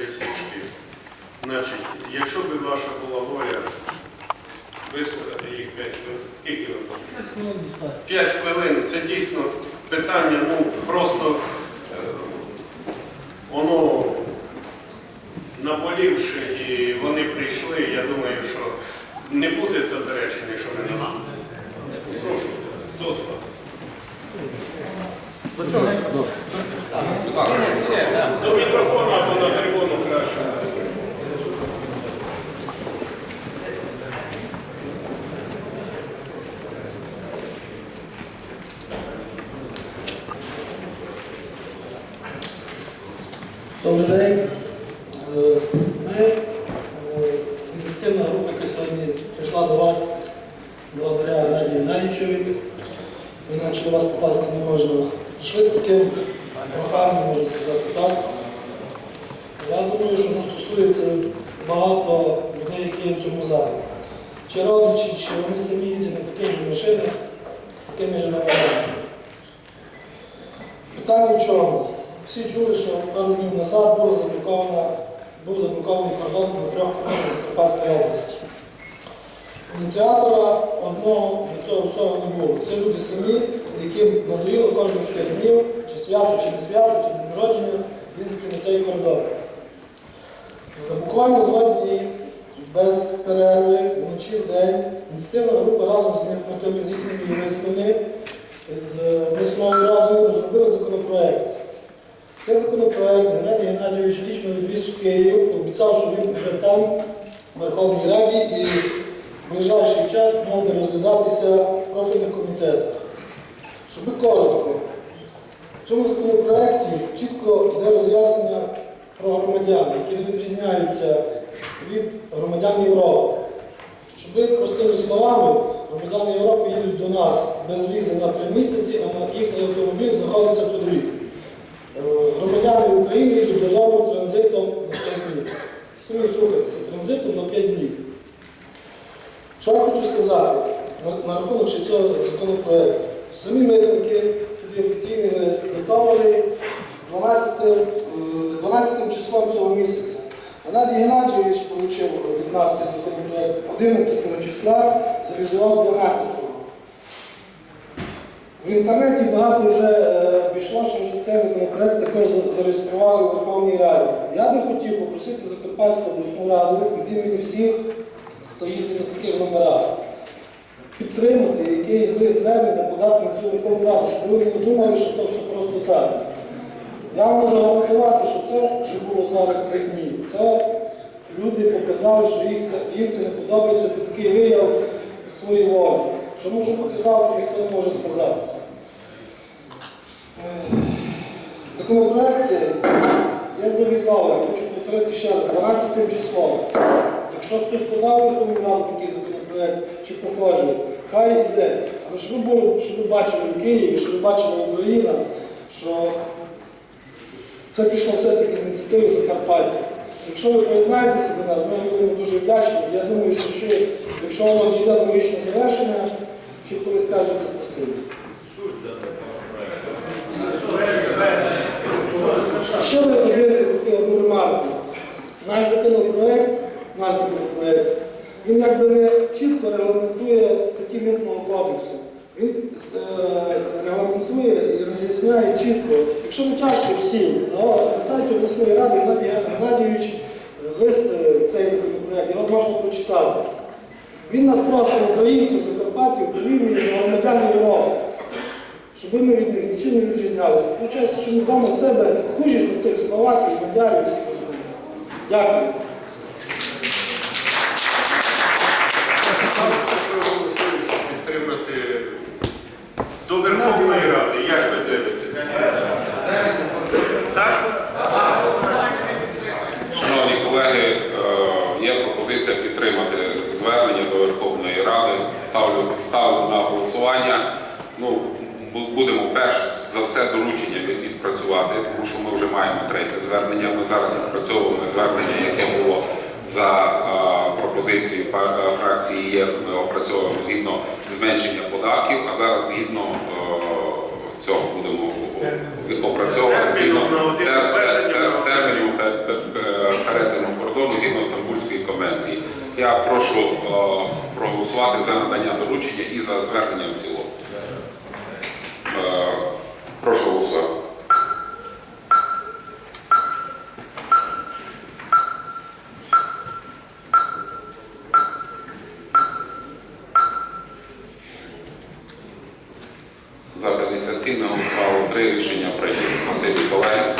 пересічки. Значить, якщо б ваша була воля вислухати їх 5 хвилин, скільки ви хочете? 5 хвилин це дійсно питання, ну просто е, воно наболівши, і вони прийшли. Я думаю, що не буде заперечення, що ми не нам. Прошу, хто з вас? До мікрофона або на трибуну краще. Добрий день. Е, Ми, е, ініціативна група, сьогодні прийшла до вас благодаря Геннадію Геннадійовичу. Інакше до вас попасти не можна. Прийшли з таким проханням, можна сказати так. Я думаю, що воно стосується багато людей, які є в цьому залі. Чи родичі, чи вони самі їздять на таких же машинах з такими ж номерами. Питання в чому? Всі чули, що пару днів назад був заблокований кордон на трьох кордонах Закарпатської області. Ініціатора одного до цього всього не було. Це люди самі, яким надоїло кожних 5 днів, чи свято, чи не свято, чи день народження, їздити на цей кордон. За буквально два дні, без перерви, вночі в день, ініціативна група разом з митниками, з їхніми юристами, з обласною радою розробили законопроект. Цей законопроект Геннадій Геннадійович лічно відвіз в Київ, обіцяв, що він вже там, в Верховній Раді, і в ближайший час мав би розглядатися в профільних комітетах. Щоб коротко, в цьому законопроекті чітко йде роз'яснення про громадян, які не відрізняються від громадян Європи. Щоб простими словами, громадяни Європи їдуть до нас без візи на три місяці, а на їхній автомобіль знаходиться тут додому транзитом на 5 днів. Самі слухайтеся, транзитом на 5 днів. Що я хочу сказати на, на рахунок ще цього законопроекту. Самі митники, тут є офіційний лист, датований 12, е, 12 числом цього місяця. Геннадій Геннадійович отримав від нас цей законопроект 11 числа, завізував 12 в інтернеті багато вже е, пішло, що вже цей законопроект також зареєстрували у Верховній Раді. Я би хотів попросити Закарпатську обласну раду від імені всіх, хто їздить на таких номерах, підтримати якийсь лист звернення, подати на цю Верховну Раду, щоб вони не думали, що це все просто так. Я можу гарантувати, що це, що було зараз три дні, це люди показали, що їх це, їм це не подобається, це такий вияв своєї волі. Що може бути завтра, ніхто не може сказати. Законопроект цей я завізав, я хочу повторити ще раз, 12 числом. Якщо хтось подав Верховну Раду такий законопроект чи похожий, хай йде. Але щоб ви були, щоб ви бачили в Києві, щоб ви бачила Україна, що це пішло все-таки з ініціативи Закарпаття. Якщо ви приєднаєтеся до нас, ми будемо дуже вдячні. Я думаю, що ще, якщо воно дійде до логічного завершення, ще колись скажете спасибі. Ще ви такий одну ремарку. Наш законопроект, наш законопроект, він якби не чітко регламентує статті Митного кодексу. Він е, регламентує і роз'ясняє чітко, якщо не тяжко всім, то на сайті обласної ради Геннадій Геннадійович е, виставив цей законопроект, його можна прочитати. Він нас просто українців, закарпатців, порівнює громадян Європи щоб ми від них нічим не відрізнялися. Получається, що ми в себе хужі за цих мадярів і всіх остальних. Дякую. Підтримати до Верховної Ради. Як ви дивитесь? Так? Шановні колеги, е, є пропозиція підтримати звернення до Верховної Ради. Ставлю, ставлю на голосування. Ну, будемо перш за все доручення відпрацювати, тому що ми вже маємо третє звернення. Ми зараз відпрацьовуємо звернення, яке було за пропозицією е, фракції ЄС. Ми опрацьовуємо згідно зменшення податків, а зараз згідно е, цього будемо опрацьовувати згідно терміну е, перетину кордону згідно Стамбульської конвенції. Я прошу проголосувати за надання доручення і за звернення в цілому. 57 не голосувало 3 рішення прийнято. Спасибі, колеги.